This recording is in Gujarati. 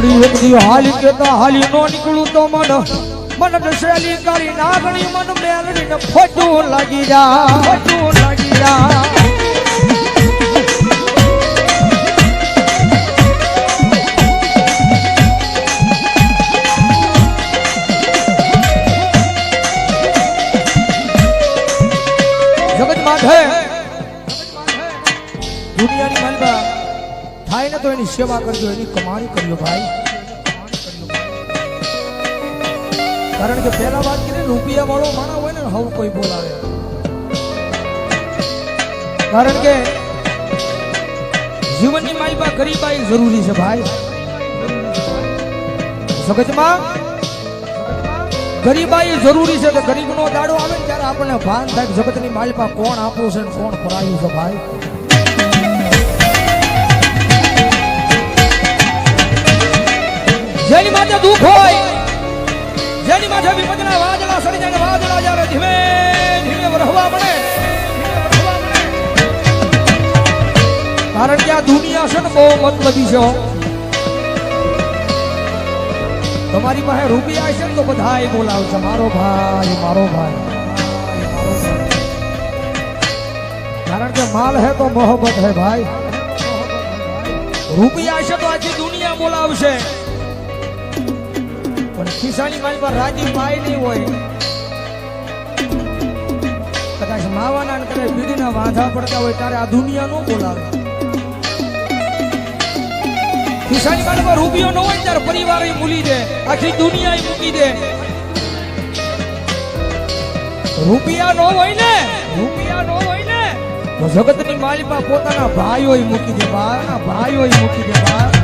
વળી એક હાલી કેતા હાલી નો નીકળું તો મન. મન દશેલી કરી નાગણી, મન મેલડી ને ખોટું લાગી જા. ખોટું લાગી જા. જગત માથે દુનિયાની માલબા થાય ને તો એની સેવા કરજો, એની કમાણી કરજો ભાઈ. કારણ કે પહેલા વાત કરીને રૂપિયા વાળો માણા હોય ને, હવ કોઈ બોલાવે. કારણ કે જીવનની માલબા ગરીબાઈ જરૂરી છે ભાઈ. સગજમાં ગરીબાઈ જરૂરી છે કે ગરીબનો દાડો આવે ને ત્યારે આપણને ભાન થાય જગતની માલપા કોણ આપણું છે ને કોણ પરાયું છે ભાઈ. હોય. જેની માથે વિપદના વાદળા સડી જાય વાદળા જ્યારે ધીમે ધીમે વરહવા મળે. કારણ કે આ દુનિયા છે ને બહુ મતલબી છે તમારી પાસે રૂપિયા છે ને તો બધાય બોલાવશે મારો ભાઈ મારો ભાઈ. કારણ કે માલ હે તો મોહબ્બત હે ભાઈ. રૂપિયા છે તો આખી દુનિયા બોલાવશે. ખિસ્સાની માલ પર રાજી પાય નહીં હોય. કદાચ માવાના અને કદાચ બીડીના વાંધા પડતા હોય ત્યારે આ દુનિયા નો બોલાવે. ખિસ્સાની માલ પર રૂપિયો ન હોય ત્યારે પરિવાર મૂલી દે. આખી દુનિયા મૂકી દે. રૂપિયા નો હોય ને, રૂપિયા નો હોય ને જગતની માલિકા પોતાના ભાઈઓ મૂકી દે ભાઈના ભાઈઓ મૂકી દે હોય